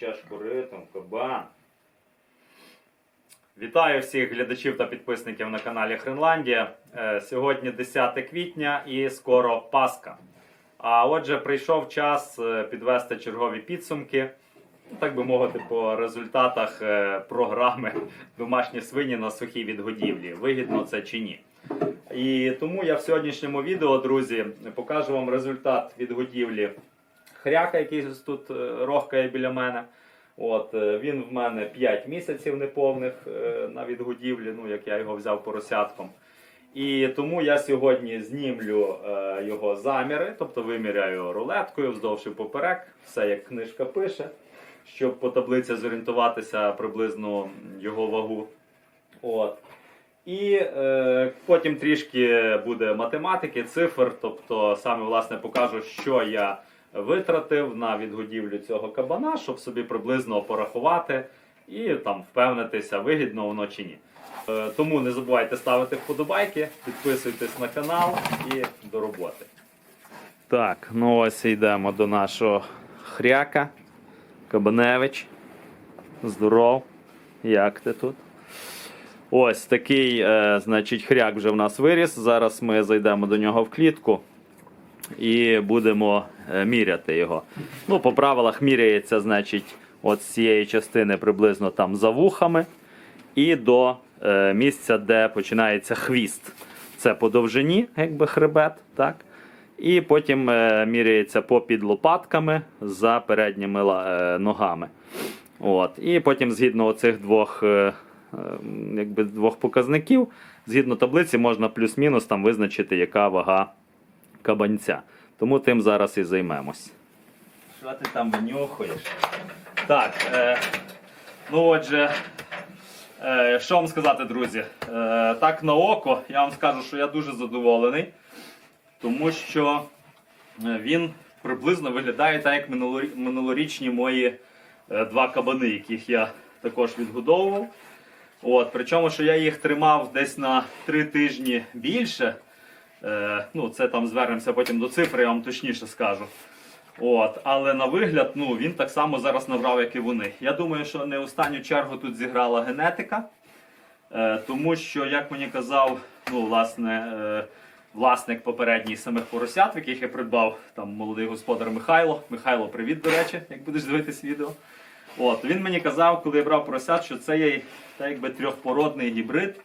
чашку ритм, кабан. Вітаю всіх глядачів та підписників на каналі Хренландія. Е, Сьогодні 10 квітня і скоро Пасха. А отже, прийшов час е, підвести чергові підсумки, так би мовити, по результатах е, програми Домашні свині на сухій відгодівлі. Вигідно це чи ні. І тому я в сьогоднішньому відео, друзі, покажу вам результат відгодівлі хряка, який тут е, рохкає біля мене. От, е, він в мене 5 місяців неповних е, на відгодівлі, ну як я його взяв поросятком. І тому я сьогодні знімлю його заміри, тобто виміряю рулеткою вздовж і поперек, все як книжка пише, щоб по таблиці зорієнтуватися приблизно його вагу. От. І е, потім трішки буде математики, цифр, тобто саме власне покажу, що я витратив на відгодівлю цього кабана, щоб собі приблизно порахувати і там впевнитися, вигідно воно чи ні. Е, тому не забувайте ставити вподобайки, підписуйтесь на канал і до роботи. Так, ну ось йдемо до нашого хряка. Кабаневич. Здоров. Як ти тут? Ось такий, е, значить, хряк вже в нас виріс. Зараз ми зайдемо до нього в клітку і будемо е, міряти його. Ну, по правилах міряється, значить, от з цієї частини приблизно там за вухами і до е, місця, де починається хвіст. Це по довжині, якби хребет, так? І потім е, міряється попід лопатками за передніми ногами. От. І потім, згідно оцих двох, якби, двох показників, згідно таблиці, можна плюс-мінус там визначити, яка вага кабанця. Тому тим зараз і займемось. Що ти там винюхуєш? Так, е, ну отже, е, що вам сказати, друзі? Е, так на око, я вам скажу, що я дуже задоволений, тому що е, він приблизно виглядає так, як минулорічні мої е, два кабани, яких я також відгодовував. От, причому, що я їх тримав десь на три тижні більше. Е, ну, це там звернемося потім до цифри, я вам точніше скажу. От, але на вигляд, ну, він так само зараз набрав, як і вони. Я думаю, що не останню чергу тут зіграла генетика. Е, тому що, як мені казав, ну, власне, е, власник попередній самих поросят, яких я придбав, там молодий господар Михайло. Михайло, привіт, до речі, як будеш дивитись відео. От, він мені казав, коли я брав поросят, що це є так, якби трьохпородний гібрид.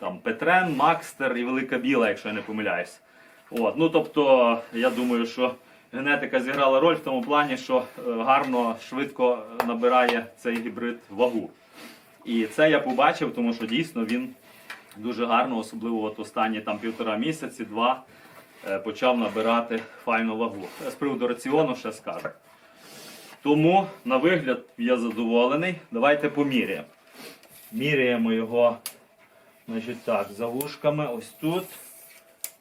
Там Петрен, Макстер і Велика Біла, якщо я не помиляюсь. От, ну тобто, я думаю, що генетика зіграла роль в тому плані, що е, гарно, швидко набирає цей гібрид вагу. І це я побачив, тому що дійсно він дуже гарно, особливо от останні там півтора місяці, два, е, почав набирати файну вагу. З приводу раціону ще скажу. Тому, на вигляд, я задоволений. Давайте поміряємо. Міряємо його значить, так, за вушками ось тут.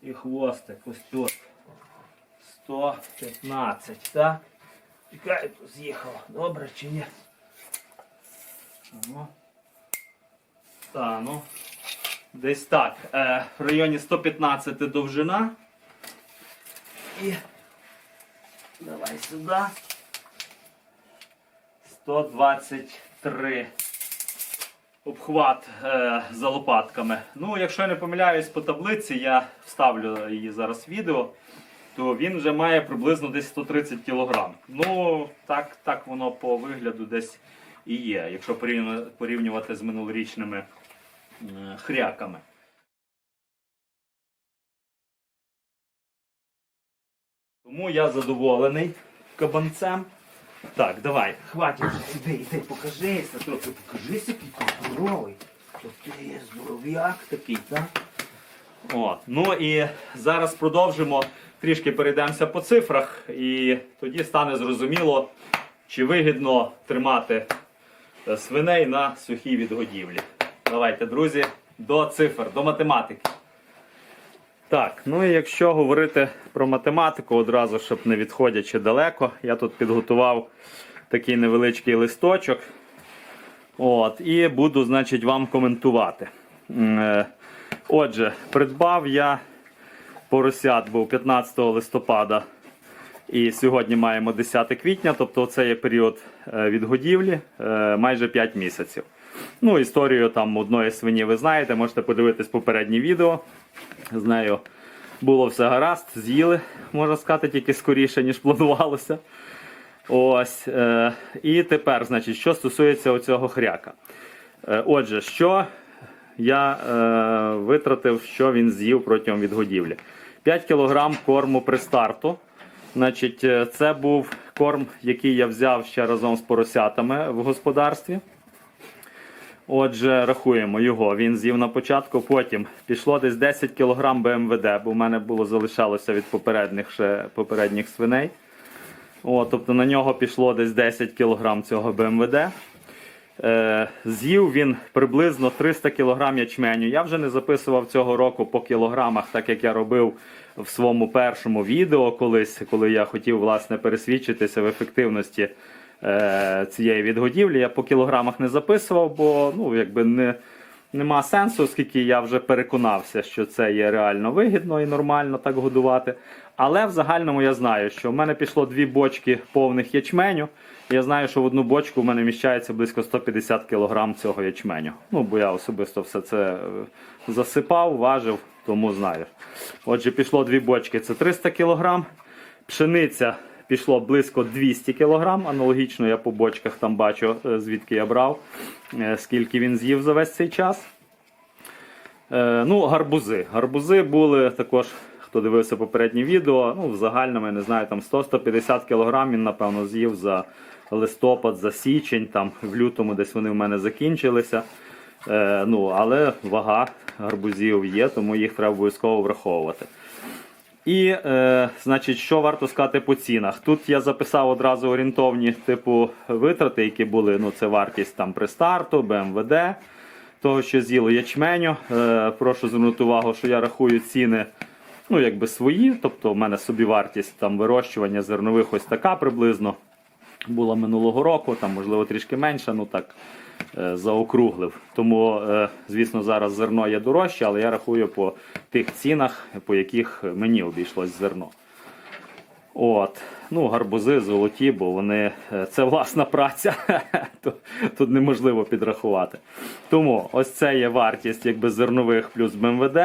І хвостик ось тут. 115, так? Чекай, з'їхало. Добре чи ні? Ага. Та, ну. Десь так. Е, в районі 115 довжина. І давай сюди. 123 обхват е, за лопатками. Ну, якщо я не помиляюсь по таблиці, я вставлю її зараз в відео, то він вже має приблизно десь 130 кг. Ну, так, так воно по вигляду десь і є, якщо порівнювати з минулорічними е, хряками. Тому я задоволений кабанцем. Так, давай, хватить сюди, йди, покажися, трохи покажися, який ти здоровий. То ти є здоров'як такий, так? От, ну і зараз продовжимо, трішки перейдемося по цифрах, і тоді стане зрозуміло, чи вигідно тримати е, свиней на сухій відгодівлі. Давайте, друзі, до цифр, до математики. Так, ну і якщо говорити про математику, одразу, щоб не відходячи далеко, я тут підготував такий невеличкий листочок. От, і буду, значить, вам коментувати. Е, Отже, придбав я поросят був 15 листопада І сьогодні маємо 10 квітня, тобто це є період е, відгодівлі е, майже 5 місяців. Ну, історію там одної свині ви знаєте, можете подивитись попереднє відео. З нею було все гаразд, з'їли, можна сказати, тільки скоріше, ніж планувалося. Ось. Е, і тепер, значить, що стосується оцього хряка. Е, отже, що я е, витратив, що він з'їв протягом відгодівлі. 5 кг корму при старту. Значить, е, це був корм, який я взяв ще разом з поросятами в господарстві. Отже, рахуємо його. Він з'їв на початку. Потім пішло десь 10 кг БМВД, бо в мене було залишалося від попередніх ще попередніх свиней. О, тобто на нього пішло десь 10 кг цього БМВД. Е, з'їв він приблизно 300 кг ячменю. Я вже не записував цього року по кілограмах, так як я робив в своєму першому відео колись, коли я хотів власне пересвідчитися в ефективності цієї відгодівлі. Я по кілограмах не записував, бо ну, якби не, нема сенсу, оскільки я вже переконався, що це є реально вигідно і нормально так годувати. Але в загальному я знаю, що в мене пішло дві бочки повних ячменю. Я знаю, що в одну бочку в мене вміщається близько 150 кг цього ячменю. Ну, бо я особисто все це е, засипав, важив, тому знаю. Отже, пішло дві бочки, це 300 кг. Пшениця пішло близько 200 кг. Аналогічно я по бочках там бачу, е, звідки я брав, е, скільки він з'їв за весь цей час. Е, ну, гарбузи. Гарбузи були також, хто дивився попереднє відео. Ну, в загальному, я не знаю, там 100-150 кг він, напевно, з'їв за листопад, за січень, там в лютому десь вони в мене закінчилися. Ну, але вага гарбузів є, тому їх треба обов'язково враховувати. І, е, значить, що варто сказати по цінах? Тут я записав одразу орієнтовні типу витрати, які були. Ну, це вартість там при старту, БМВД, того, що з'їло ячменю. Е, прошу звернути увагу, що я рахую ціни ну, якби свої. Тобто, в мене собівартість там вирощування зернових ось така приблизно була минулого року, там, можливо, трішки менша, ну так е, заокруглив. Тому, е, звісно, зараз зерно є дорожче, але я рахую по тих цінах, по яких мені обійшлось зерно. От. Ну, гарбузи золоті, бо вони е, це власна праця. Тут- неможливо підрахувати. Тому ось це є вартість якби зернових плюс БМВД.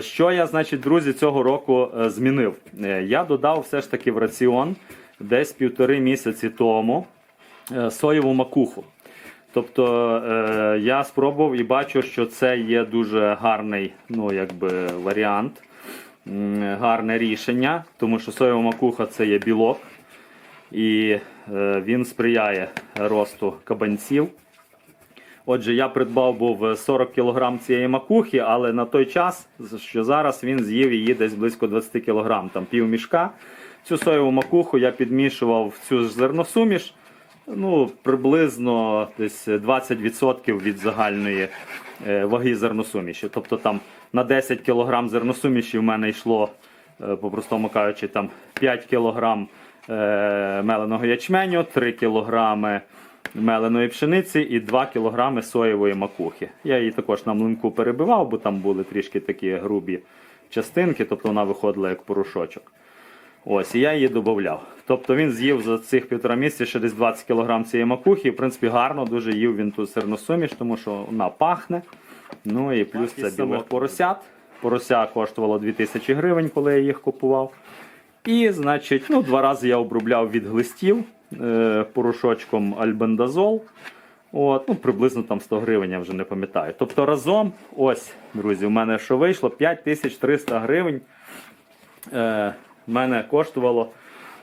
Що я, значить, друзі, цього року змінив? Я додав все ж таки в раціон десь півтори місяці тому е, соєву макуху. Тобто е, я спробував і бачу, що це є дуже гарний ну, якби, варіант, гарне рішення, тому що соєва макуха це є білок, і е, він сприяє росту кабанців. Отже, я придбав був 40 кг цієї макухи, але на той час, що зараз він з'їв її десь близько 20 кг, там пів мішка. Цю соєву макуху я підмішував в цю ж зерносуміш. Ну, приблизно десь 20% від загальної е, ваги зерносуміші. Тобто там на 10 кг зерносуміші в мене йшло, е, по-простому кажучи, там 5 кг е, меленого ячменю, 3 кг меленої пшениці і 2 кг соєвої макухи. Я її також на млинку перебивав, бо там були трішки такі грубі частинки, тобто вона виходила як порошочок. Ось, і я її додавав. Тобто він з'їв за цих півтора місяці ще десь 20 кг цієї макухи. В принципі, гарно дуже їв він ту сирносуміш, тому що вона пахне. Ну і плюс це білок поросят. Порося коштувало 2000 гривень, коли я їх купував. І, значить, ну, два рази я обробляв від глистів порошочком альбендазол. От, ну, приблизно там 100 гривень, я вже не пам'ятаю. Тобто разом, ось, друзі, у мене що вийшло? 5300 гривень. Е, мене коштувало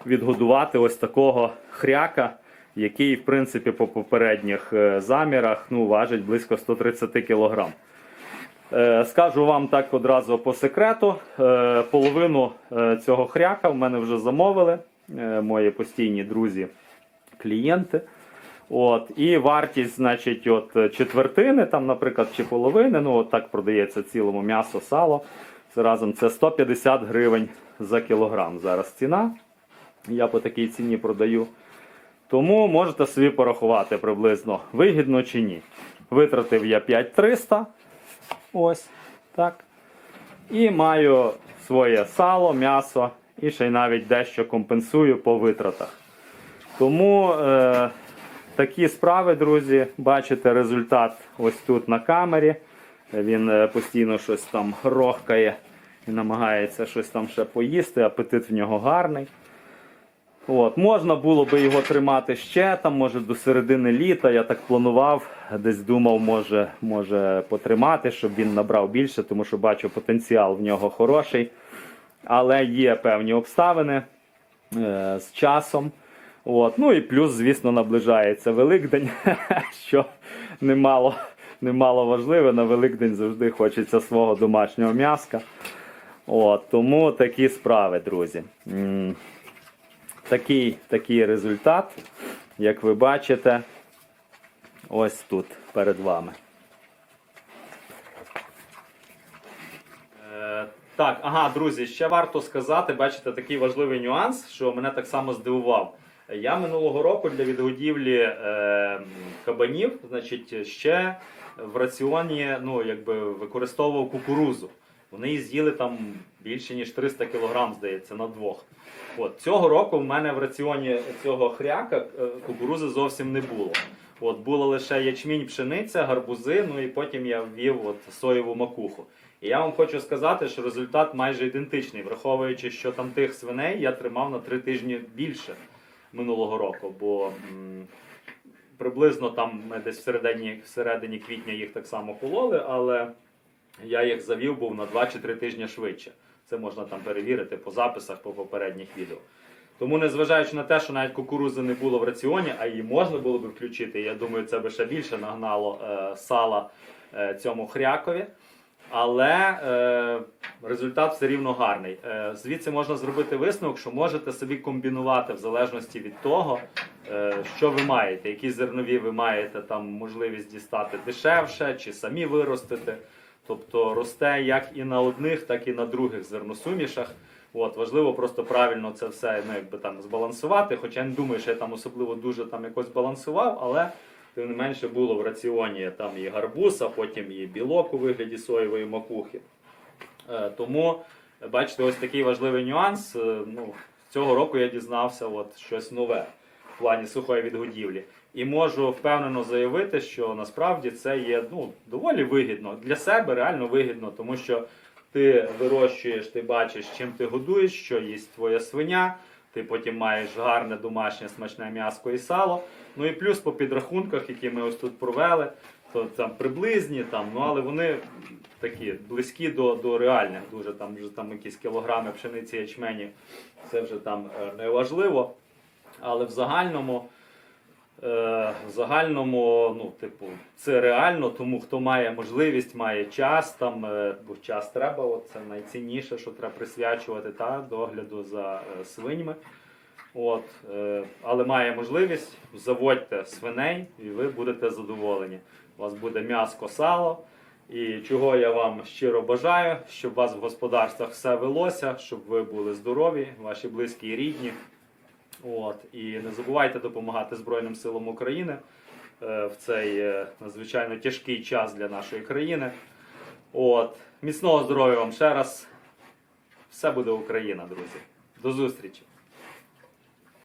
відгодувати ось такого хряка, який, в принципі, по попередніх е, замірах ну, важить близько 130 кг. Е, Скажу вам так одразу по секрету. е, Половину е, цього хряка в мене вже замовили е, мої постійні друзі, клієнти. От, і вартість, значить, от четвертини, там, наприклад, чи половини, ну от так продається цілому м'ясо, сало. Це разом це 150 гривень за кілограм. Зараз ціна. Я по такій ціні продаю. Тому можете собі порахувати приблизно вигідно чи ні. Витратив я 5300. Ось так. І маю своє сало, м'ясо і ще й навіть дещо компенсую по витратах. Тому е, такі справи, друзі, бачите результат ось тут на камері. Він е, постійно щось там рохкає і намагається щось там ще поїсти, апетит в нього гарний. От, можна було би його тримати ще там, може до середини літа. Я так планував, десь думав, може, може потримати, щоб він набрав більше, тому що бачу потенціал в нього хороший. Але є певні обставини е, з часом. От. Ну і плюс, звісно, наближається Великдень, що немало, немало важливе. На Великдень завжди хочеться свого домашнього м'яска. От, тому такі справи, друзі. Такий, такий результат, як ви бачите, ось тут перед вами. Е, Так, ага, друзі, ще варто сказати, бачите, такий важливий нюанс, що мене так само здивував. Я минулого року для відгодівлі е, кабанів, значить, ще в раціоні ну, якби, використовував кукурузу. Вони її з'їли там більше ніж 300 кг, здається, на двох. От цього року в мене в раціоні цього хряка е, кукурузи зовсім не було. От було лише ячмінь, пшениця, гарбузи, ну і потім я ввів от соєву макуху. І я вам хочу сказати, що результат майже ідентичний, враховуючи, що там тих свиней я тримав на три тижні більше минулого року, бо м, приблизно там ми десь всередині, всередині квітня їх так само пололи, але я їх завів був на 2 чи 3 тижні швидше. Це можна там перевірити по записах по попередніх відео. Тому, незважаючи на те, що навіть кукурузи не було в раціоні, а її можна було б включити, я думаю, це би ще більше нагнало е, сала е, цьому хрякові. Але е, результат все рівно гарний. Е, звідси можна зробити висновок, що можете собі комбінувати в залежності від того, е, що ви маєте, які зернові ви маєте там можливість дістати дешевше чи самі виростити. Тобто росте як і на одних, так і на других зерносумішах. От, важливо просто правильно це все ну, якби, там, збалансувати. Хоча я не думаю, що я там особливо дуже там якось балансував, але тим не менше було в раціоні там і гарбуз, а потім і білок у вигляді соєвої макухи. Е, тому, бачите, ось такий важливий нюанс. Е, ну, цього року я дізнався от, щось нове в плані сухої відгодівлі. І можу впевнено заявити, що насправді це є ну, доволі вигідно. Для себе реально вигідно, тому що ти вирощуєш, ти бачиш, чим ти годуєш, що їсть твоя свиня. Ти потім маєш гарне домашнє смачне м'ясо і сало. Ну і плюс по підрахунках, які ми ось тут провели, то там приблизні, там, ну але вони такі близькі до, до реальних. Дуже там вже там якісь кілограми пшениці ячмені. Це вже там неважливо. Але в загальному. Е, в загальному, ну, типу, це реально, тому хто має можливість, має час, там, е, бо час треба, от це найцінніше, що треба присвячувати та, догляду за е, свиньми. От, але має можливість, заводьте свиней і ви будете задоволені. У вас буде м'яско, сало. І чого я вам щиро бажаю, щоб у вас в господарствах все велося, щоб ви були здорові, ваші близькі і рідні. От, і не забувайте допомагати Збройним силам України е, в цей е, надзвичайно тяжкий час для нашої країни. От, міцного здоров'я вам ще раз. Все буде Україна, друзі. До зустрічі!